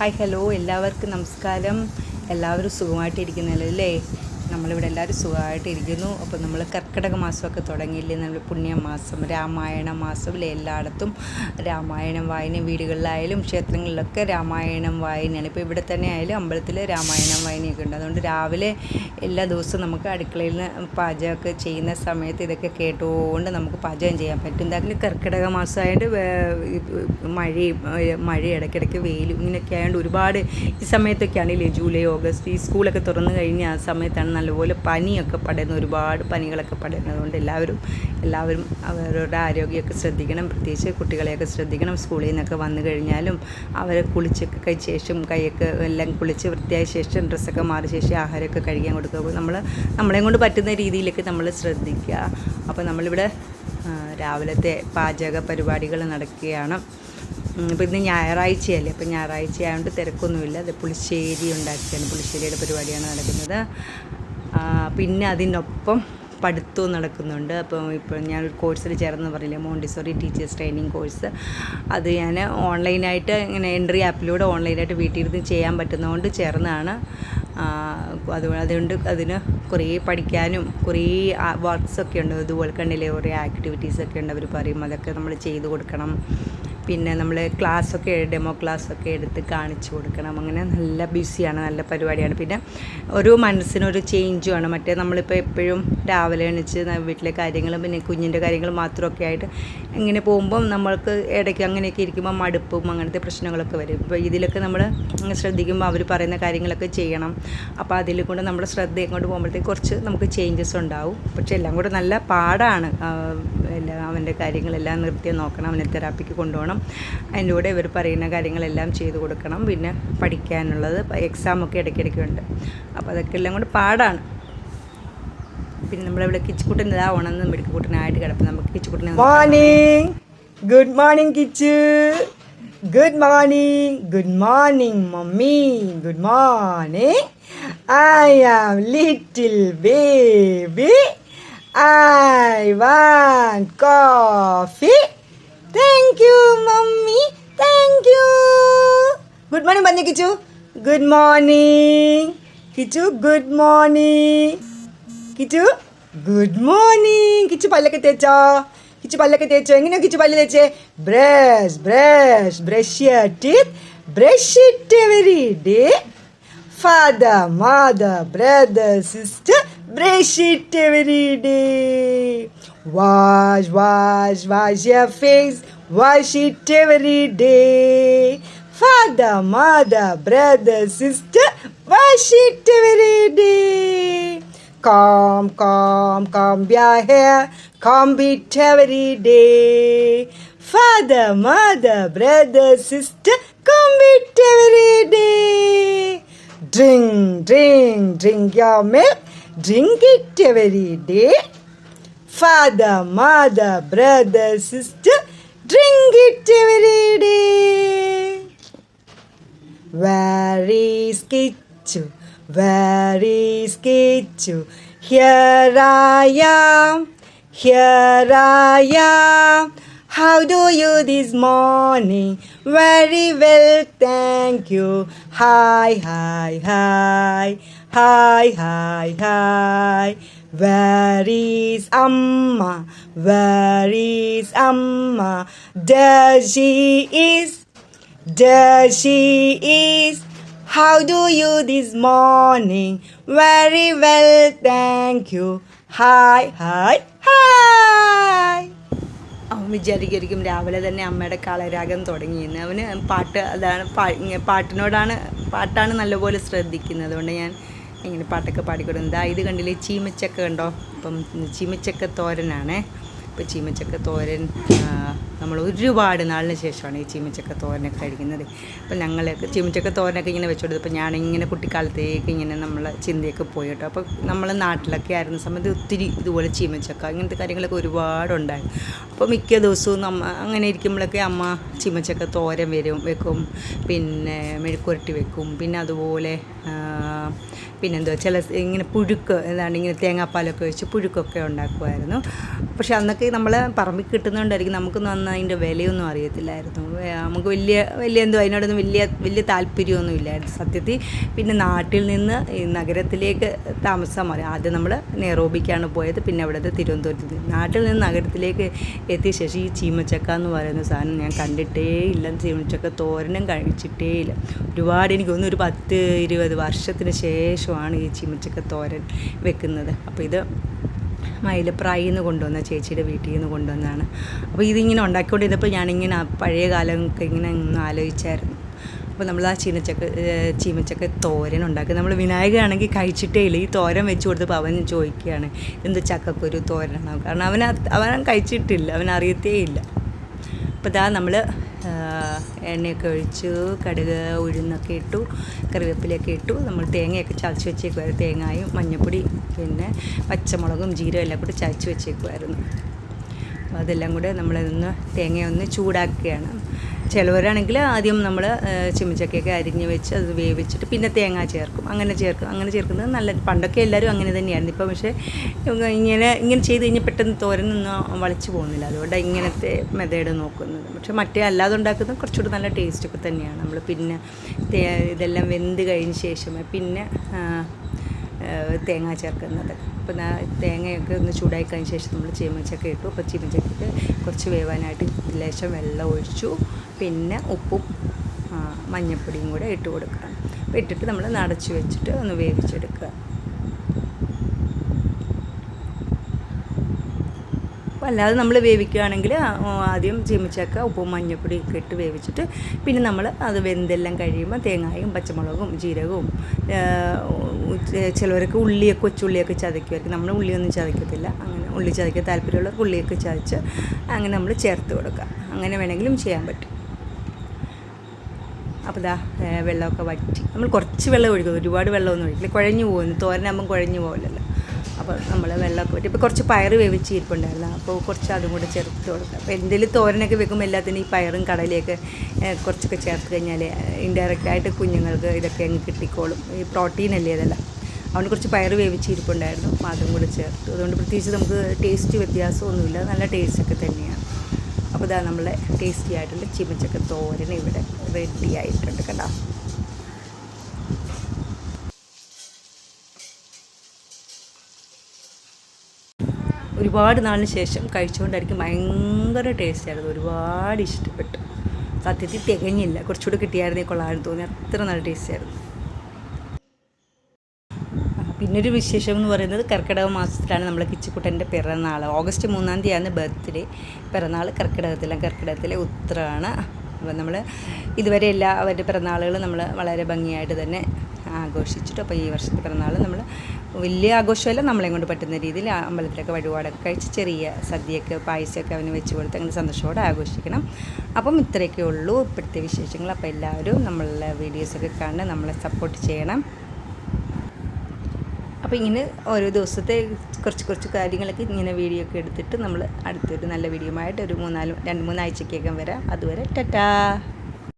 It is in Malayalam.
Hi hello. എല്ലാവർക്കും നമസ്കാരം. എല്ലാവരും സുഖമായിട്ടിരിക്കുന്നല്ലോ അല്ലേ? നമ്മളിവിടെ എല്ലാവരും സുഖമായിട്ടിരിക്കുന്നു. അപ്പോൾ നമ്മൾ കർക്കിടക മാസമൊക്കെ തുടങ്ങിയില്ലേ? നമ്മൾ പുണ്യമാസം രാമായണ മാസം എല്ലായിടത്തും. രാമായണം വായന വീടുകളിലായാലും ക്ഷേത്രങ്ങളിലൊക്കെ രാമായണം വായനയാണ്. ഇപ്പോൾ ഇവിടെ തന്നെ ആയാലും അമ്പലത്തിൽ രാമായണം വായനയൊക്കെ ഉണ്ട്. അതുകൊണ്ട് രാവിലെ എല്ലാ ദിവസവും നമുക്ക് അടുക്കളയിൽ നിന്ന് പാചകമൊക്കെ ചെയ്യുന്ന സമയത്ത് ഇതൊക്കെ കേട്ടുകൊണ്ട് നമുക്ക് പാചകം ചെയ്യാൻ പറ്റും. എന്തായാലും കർക്കിടക മാസമായിട്ട് മഴയും മഴ ഇടയ്ക്കിടയ്ക്ക് വെയിലും ഇങ്ങനെയൊക്കെ ആയതുകൊണ്ട് ഒരുപാട് ഈ സമയത്തൊക്കെയാണെങ്കിൽ ജൂലൈ ഓഗസ്റ്റ് ഈ സ്കൂളൊക്കെ തുറന്നു കഴിഞ്ഞ ആ സമയത്താണ് നല്ലപോലെ പനിയൊക്കെ പടരുന്ന ഒരുപാട് പനികളൊക്കെ പടരുന്നത് അതുകൊണ്ട് എല്ലാവരും എല്ലാവരും അവരവരുടെ ആരോഗ്യമൊക്കെ ശ്രദ്ധിക്കണം. പ്രത്യേകിച്ച് കുട്ടികളെയൊക്കെ ശ്രദ്ധിക്കണം. സ്കൂളിൽ നിന്നൊക്കെ വന്നു കഴിഞ്ഞാലും അവരെ കുളിച്ചൊക്കെ കഴിച്ച ശേഷം കൈയൊക്കെ എല്ലാം കുളിച്ച് വൃത്തിയായ ശേഷം ഡ്രസ്സൊക്കെ മാറിയ ശേഷം ആഹാരമൊക്കെ കഴിക്കാൻ കൊടുക്കുക. നമ്മൾ നമ്മളെ കൊണ്ട് പറ്റുന്ന രീതിയിലൊക്കെ നമ്മൾ ശ്രദ്ധിക്കുക. അപ്പോൾ നമ്മളിവിടെ രാവിലത്തെ പാചക പരിപാടികൾ നടക്കുകയാണ്. ഇപ്പോൾ ഇന്ന് ഞായറാഴ്ചയല്ലേ? അപ്പോൾ ഞായറാഴ്ച ആയതുകൊണ്ട് തിരക്കൊന്നുമില്ല. അത് പുളിശ്ശേരി ഉണ്ടാക്കിയാണ്. പുളിശ്ശേരിയുടെ പരിപാടിയാണ് നടക്കുന്നത്. പിന്നെ അതിനൊപ്പം പഠിത്തവും നടക്കുന്നുണ്ട്. അപ്പോൾ ഇപ്പോൾ ഞാൻ ഒരു കോഴ്സിൽ ചേർന്ന് പറഞ്ഞില്ലേ മോണ്ടിസോറി ടീച്ചേഴ്സ് ട്രെയിനിങ് കോഴ്സ് അത് ഞാൻ ഓൺലൈനായിട്ട് ഇങ്ങനെ എൻട്രി ആപ്പിലൂടെ ഓൺലൈനായിട്ട് വീട്ടിൽ ഇരുന്ന് ചെയ്യാൻ പറ്റുന്നതുകൊണ്ട് അത് അതുകൊണ്ട് അതിന് കുറേ പഠിക്കാനും കുറേ വർക്ക്സൊക്കെ ഉണ്ട്. അതുപോലെ കണ്ടില്ലേ കുറേ ആക്ടിവിറ്റീസൊക്കെ ഉണ്ട്. അവർ പറയും അതൊക്കെ നമ്മൾ ചെയ്ത് കൊടുക്കണം. പിന്നെ നമ്മൾ ക്ലാസ്സൊക്കെ ഡെമോ ക്ലാസ്സൊക്കെ എടുത്ത് കാണിച്ചു കൊടുക്കണം. അങ്ങനെ നല്ല ബിസിയാണ് നല്ല പരിപാടിയാണ്. പിന്നെ ഒരു മനസ്സിനൊരു ചേഞ്ചുമാണ്. മറ്റേ നമ്മളിപ്പോൾ എപ്പോഴും രാവിലെ എണിച്ച് വീട്ടിലെ കാര്യങ്ങളും പിന്നെ കുഞ്ഞിന്റെ കാര്യങ്ങളും മാത്രമൊക്കെ ആയിട്ട് ഇങ്ങനെ പോകുമ്പം നമ്മൾക്ക് ഇടയ്ക്ക് അങ്ങനെയൊക്കെ ഇരിക്കുമ്പോൾ മടുപ്പും അങ്ങനത്തെ പ്രശ്നങ്ങളൊക്കെ വരും. ഇപ്പോൾ ഇതിലൊക്കെ നമ്മൾ ശ്രദ്ധിക്കുമ്പോൾ അവർ പറയുന്ന കാര്യങ്ങളൊക്കെ ചെയ്യണം. അപ്പോൾ അതിൽ കൊണ്ട് നമ്മുടെ ശ്രദ്ധ ഇങ്ങോട്ട് പോകുമ്പോഴത്തേക്ക് കുറച്ച് നമുക്ക് ചേഞ്ചസ് ഉണ്ടാവും. പക്ഷേ എല്ലാം കൂടെ നല്ല പാടാണ്. എല്ലാം അവന്റെ കാര്യങ്ങളെല്ലാം നിർത്തി നോക്കണം. അവനെ തെറാപ്പിക്ക് കൊണ്ടുപോകണം. അതിന്റെ കൂടെ ഇവർ പറയുന്ന കാര്യങ്ങളെല്ലാം ചെയ്തു കൊടുക്കണം. പിന്നെ പഠിക്കാനുള്ളത് എക്സാമൊക്കെ ഇടയ്ക്കിടയ്ക്ക് ഉണ്ട് അപ്പോൾ അതൊക്കെ എല്ലാം കൂടെ പാടാണ്. പിന്നെ നമ്മളിവിടെ കിച്ചുക്കുട്ടൻ ഇതാ ഉണന്ന് മിടുക്കുട്ടനായിട്ട് കിടപ്പം നമുക്ക് കിച്ചുക്കുട്ടനെ ഒന്ന് morning good morning Kichu. Good morning good morning mummy. Good morning I am little baby I want coffee. Thank you, mommy. Thank you. Good morning, Banya Kichu. Good morning. Kichu, good morning. Kichu good morning Kichu പല്ലൊക്കെ തേച്ചോ കിച്ചു പല്ലൊക്കെ തേച്ചോ എങ്ങനെയാ കിച്ചു പല്ല് തേച്ചേ brush brush brush teeth brush it every day father mother brother sister brush it every day wash wash wash your face wash it every day. Father, mother, brother, sister, wash it every day. Come, come, come, be here, come be every day. Father, mother, brother, sister, come be every day. Drink, drink, drink your milk, drink it every day. Father, mother, brother, sister, Where is Kichu? Where is Kichu? Here I am, here I am. How do you this morning? Very well, thank you. Hi, hi, hi, hi, hi, hi. Where is Amma? Where is Amma? There she is. There she is. How do you this morning? Very well, thank you. Hi, hi, hi. അവൻ വിചാരിക്കും രാവിലെ തന്നെ അമ്മയുടെ കളരാഗം തുടങ്ങിയെന്ന് അവന് പാട്ട് അതാണ് പാട്ടിനോടാണ് പാട്ടാണ് നല്ലപോലെ ശ്രദ്ധിക്കുന്നത് അതുകൊണ്ട് ഞാൻ ഇങ്ങനെ പാട്ടൊക്കെ പാടിക്കൊടുക്കുന്നത് ഇത് കണ്ടില്ലേ ചീമച്ചക്ക കണ്ടോ അപ്പം ചീമച്ചക്ക തോരനാണേ ഇപ്പോൾ ചീമച്ചക്ക തോരൻ നമ്മൾ ഒരുപാട് നാളിന് ശേഷമാണ് ഈ ചീമച്ചക്ക തോരനൊക്കെ കഴിക്കുന്നത്. അപ്പോൾ ഞങ്ങളൊക്കെ ചീമച്ചക്ക തോരനൊക്കെ ഇങ്ങനെ വെച്ചു കൊടുത്തപ്പോൾ ഞാനിങ്ങനെ കുട്ടിക്കാലത്തേക്ക് ഇങ്ങനെ നമ്മൾ ചിന്തയൊക്കെ പോയി കേട്ടോ അപ്പോൾ നമ്മൾ നാട്ടിലൊക്കെ ആയിരുന്ന സമയത്ത് ഒത്തിരി ഇതുപോലെ ചീമച്ചക്ക ഇങ്ങനത്തെ കാര്യങ്ങളൊക്കെ ഒരുപാടുണ്ടായി അപ്പോൾ മിക്ക ദിവസവും നമ്മ അങ്ങനെ ഇരിക്കുമ്പോഴൊക്കെ അമ്മ ചീമച്ചക്ക തോരൻ വരും വെക്കും. പിന്നെ മെഴുക്കുരട്ടി വെക്കും. പിന്നെ അതുപോലെ പിന്നെന്തോ ചില ഇങ്ങനെ പുഴുക്ക് എന്താണ് ഇങ്ങനെ തേങ്ങാപ്പാലൊക്കെ വെച്ച് പുഴുക്കൊക്കെ ഉണ്ടാക്കുമായിരുന്നു. പക്ഷെ അന്നൊക്കെ നമ്മളെ പറമ്പിൽ കിട്ടുന്നതുകൊണ്ടായിരിക്കും നമുക്കൊന്നും അന്ന് അതിന്റെ വിലയൊന്നും അറിയത്തില്ലായിരുന്നു. നമുക്ക് വലിയ വലിയ എന്തോ അതിനോടൊന്നും വലിയ വലിയ താല്പര്യമൊന്നും ഇല്ലായിരുന്നു. സത്യത്തിൽ പിന്നെ നാട്ടിൽ നിന്ന് ഈ നഗരത്തിലേക്ക് താമസം മാറി ആദ്യം നമ്മൾ നെറോബിക്കാണ് പോയത് പിന്നെ അവിടുത്തെ തിരുവനന്തപുരത്ത് നാട്ടിൽ നിന്ന് നഗരത്തിലേക്ക് എത്തിയ ശേഷം ഈ ചീമച്ചക്ക എന്ന് പറയുന്ന സാധനം ഞാൻ കണ്ടിട്ടേ ഇല്ല. ചീമച്ചക്ക തോരനും കഴിച്ചിട്ടേ ഇല്ല. ഒരുപാട് എനിക്ക് ഒരു പത്ത് ഇരുപത് വർഷത്തിന് ശേഷമാണ് ഈ ചീമച്ചക്ക തോരൻ വെക്കുന്നത്. അപ്പോൾ ഇത് മയിലപ്രായിൽ നിന്ന് കൊണ്ടുവന്ന ചേച്ചിയുടെ വീട്ടിൽ നിന്ന് കൊണ്ടുവന്നതാണ്. അപ്പോൾ ഇതിങ്ങനെ ഉണ്ടാക്കിക്കൊണ്ടിരുന്നപ്പോൾ ഞാനിങ്ങനെ പഴയ കാലമൊക്കെ ഇങ്ങനെ ആലോചിച്ചായിരുന്നു. അപ്പോൾ നമ്മൾ ആ ചീനച്ചക്ക ചീമച്ചക്ക തോരൻ ഉണ്ടാക്കി. നമ്മൾ വിനായകാണെങ്കിൽ കഴിച്ചിട്ടേ ഇല്ല. ഈ തോരൻ വെച്ച് കൊടുത്തപ്പോൾ അവൻ ചോദിക്കുകയാണ് എന്ത് ചക്കക്കൊരു തോരനാണോ? കാരണം അവൻ അവൻ കഴിച്ചിട്ടില്ല. അവൻ അറിയത്തേ ഇല്ല. അപ്പോൾ ഇതാ നമ്മൾ എണ്ണയൊക്കെ ഒഴിച്ചു കടുക് ഉഴുന്നൊക്കെ ഇട്ടു കറിവേപ്പിലയൊക്കെ ഇട്ടു. നമ്മൾ തേങ്ങയൊക്കെ ചതച്ച് വെച്ചേക്കുമായിരുന്നു തേങ്ങായും മഞ്ഞൾപ്പൊടി പിന്നെ പച്ചമുളകും ജീരകം എല്ലാം കൂടി ചതച്ച് വെച്ചേക്കുമായിരുന്നു അതെല്ലാം കൂടെ നമ്മളിതൊന്ന് തേങ്ങയൊന്ന് ചൂടാക്കുകയാണ്. ചിലവരാണെങ്കിൽ ആദ്യം നമ്മൾ ചിമ്മിച്ചക്കയൊക്കെ അരിഞ്ഞ് വെച്ച് അത് വേവിച്ചിട്ട് പിന്നെ തേങ്ങ ചേർക്കും. അങ്ങനെ ചേർക്കും. അങ്ങനെ ചേർക്കുന്നത് നല്ല പണ്ടൊക്കെ എല്ലാവരും അങ്ങനെ തന്നെയായിരുന്നു. ഇപ്പം പക്ഷേ ഇങ്ങനെ ഇങ്ങനെ ചെയ്ത് കഴിഞ്ഞാൽ പെട്ടെന്ന് തോരനൊന്നും വളച്ച് പോകുന്നില്ല. അതുകൊണ്ട് ഇങ്ങനത്തെ മെത്തേഡ് നോക്കുന്നത്. പക്ഷേ മറ്റേ അല്ലാതെ ഉണ്ടാക്കുന്നത് കുറച്ചുകൂടി നല്ല ടേസ്റ്റൊക്കെ തന്നെയാണ്. നമ്മൾ പിന്നെ ഇതെല്ലാം വെന്ത് കഴിഞ്ഞ ശേഷമേ പിന്നെ തേങ്ങ ചേർക്കുന്നത്. അപ്പോൾ തേങ്ങയൊക്കെ ഒന്ന് ചൂടായി കഴിഞ്ഞ ശേഷം നമ്മൾ ചീമച്ചക്ക ഇട്ടു. അപ്പോൾ ചീമച്ചക്കയ്ക്ക് കുറച്ച് വേവാനായിട്ട് ലേശം വെള്ളം ഒഴിച്ചു. പിന്നെ ഉപ്പും മഞ്ഞൾപ്പൊടിയും കൂടെ ഇട്ട് കൊടുക്കുക അപ്പോൾ ഇട്ടിട്ട് നമ്മൾ നടച്ച് വെച്ചിട്ട് ഒന്ന് വേവിച്ചെടുക്കുക. അപ്പോൾ അല്ലാതെ നമ്മൾ വേവിക്കുകയാണെങ്കിൽ ആദ്യം ചീമച്ചക്ക ഉപ്പും മഞ്ഞൾപ്പൊടി ഒക്കെ ഇട്ട് വേവിച്ചിട്ട് പിന്നെ നമ്മൾ അത് വെന്തെല്ലാം കഴിയുമ്പോൾ തേങ്ങായും പച്ചമുളകും ജീരകവും ചിലവർക്ക് ഉള്ളിയൊക്കെ കൊച്ചുള്ളിയൊക്കെ ചതയ്ക്കുമായിരിക്കും. നമ്മൾ ഉള്ളിയൊന്നും ചതയ്ക്കത്തില്ല. അങ്ങനെ ഉള്ളി ചതയ്ക്കാൻ താല്പര്യമുള്ളവർക്ക് ഉള്ളിയൊക്കെ ചതച്ച് അങ്ങനെ നമ്മൾ ചേർത്ത് കൊടുക്കുക. അങ്ങനെ വേണമെങ്കിലും ചെയ്യാൻ പറ്റും. അപ്പോൾ ഏ, വെള്ളമൊക്കെ വറ്റി. നമ്മൾ കുറച്ച് വെള്ളം ഒഴിക്കും ഒരുപാട് വെള്ളമൊന്നും ഒഴിക്കില്ല. കുഴഞ്ഞു പോകുന്നു. തോരനാകുമ്പം കുഴഞ്ഞു പോകില്ലല്ലോ അപ്പോൾ നമ്മൾ വെള്ളമൊക്കെ വെട്ടി ഇപ്പോൾ കുറച്ച് പയർ ഇരിപ്പുണ്ടായിരുന്നു അപ്പോൾ കുറച്ച് അതും കൂടെ ചേർത്ത് കൊടുക്കുക അപ്പോൾ എന്തെങ്കിലും തോരനൊക്കെ വെക്കുമ്പോൾ എല്ലാത്തിനും ഈ പയറും കടലയൊക്കെ കുറച്ചൊക്കെ ചേർത്ത് കഴിഞ്ഞാൽ ഇൻഡയറക്റ്റായിട്ട് കുഞ്ഞുങ്ങൾക്ക് ഇതൊക്കെ അങ്ങ് കിട്ടിക്കോളും. ഈ പ്രോട്ടീൻ അല്ലേ ഇതെല്ലാം. അതുകൊണ്ട് കുറച്ച് പയർ വേവിച്ച് ഇരിപ്പുണ്ടായിരുന്നു അപ്പോൾ അതും കൂടെ ചേർത്തു. അതുകൊണ്ട് പ്രത്യേകിച്ച് നമുക്ക് ടേസ്റ്റ് വ്യത്യാസമൊന്നുമില്ല. നല്ല ടേസ്റ്റൊക്കെ തന്നെയാണ്. അപ്പോൾ ഇതാ നമ്മളെ ടേസ്റ്റി ആയിട്ടുള്ള ചിമച്ചക്ക തോരൻ ഇവിടെ റെഡി ആയിട്ടുണ്ട് കേട്ടോ ഒരുപാട് നാളിന് ശേഷം കഴിച്ചുകൊണ്ടായിരിക്കും ഭയങ്കര ടേസ്റ്റ് ആയിരുന്നു. ഒരുപാട് ഇഷ്ടപ്പെട്ടു. സത്യത്തിൽ തികഞ്ഞില്ല. കുറച്ചുകൂടി കിട്ടിയായിരുന്നേ കൊള്ളാമെന്ന് തോന്നി. അത്ര നല്ല ടേസ്റ്റ് ആയിരുന്നു. പിന്നൊരു വിശേഷം എന്ന് പറയുന്നത് കർക്കിടക മാസത്തിലാണ് നമ്മളെ കിച്ചിക്കുട്ടന്റെ പിറന്നാൾ ഓഗസ്റ്റ് മൂന്നാം തീയതിയാണ് ബർത്ത്ഡേ. പിറന്നാൾ കർക്കിടകത്തിലാണ് കർക്കിടകത്തിലെ ഉത്തരമാണ് അപ്പം നമ്മൾ ഇതുവരെ എല്ലാ അവരുടെ പിറന്നാളുകളും നമ്മൾ വളരെ ഭംഗിയായിട്ട് തന്നെ ആഘോഷിച്ചിട്ട് അപ്പോൾ ഈ വർഷത്തെ പിറന്നാൾ നമ്മൾ വലിയ ആഘോഷമല്ല നമ്മളെ കൊണ്ട് പറ്റുന്ന രീതിയിൽ അമ്പലത്തിലൊക്കെ വഴിപാടൊക്കെ കഴിച്ച് ചെറിയ സദ്യയൊക്കെ പായസമൊക്കെ അവന് വെച്ച് കൊടുത്ത് അങ്ങനെ സന്തോഷത്തോടെ ആഘോഷിക്കണം. അപ്പം ഇത്രയൊക്കെ ഉള്ളൂ. ഇപ്പോഴത്തെ വിശേഷങ്ങൾ അപ്പോൾ എല്ലാവരും നമ്മളുടെ വീഡിയോസൊക്കെ കണ്ട് നമ്മളെ സപ്പോർട്ട് ചെയ്യണം. അപ്പോൾ ഇങ്ങനെ ഓരോ ദിവസത്തെ കുറച്ച് കുറച്ച് കാര്യങ്ങളൊക്കെ ഇങ്ങനെ വീഡിയോ ഒക്കെ എടുത്തിട്ട് നമ്മൾ അടുത്തൊരു നല്ല വീഡിയോ ആയിട്ട് ഒരു മൂന്നാൽ രണ്ട് മൂന്നാഴ്ചയ്ക്കകം വരാം. അതുവരെ ടാറ്റാ.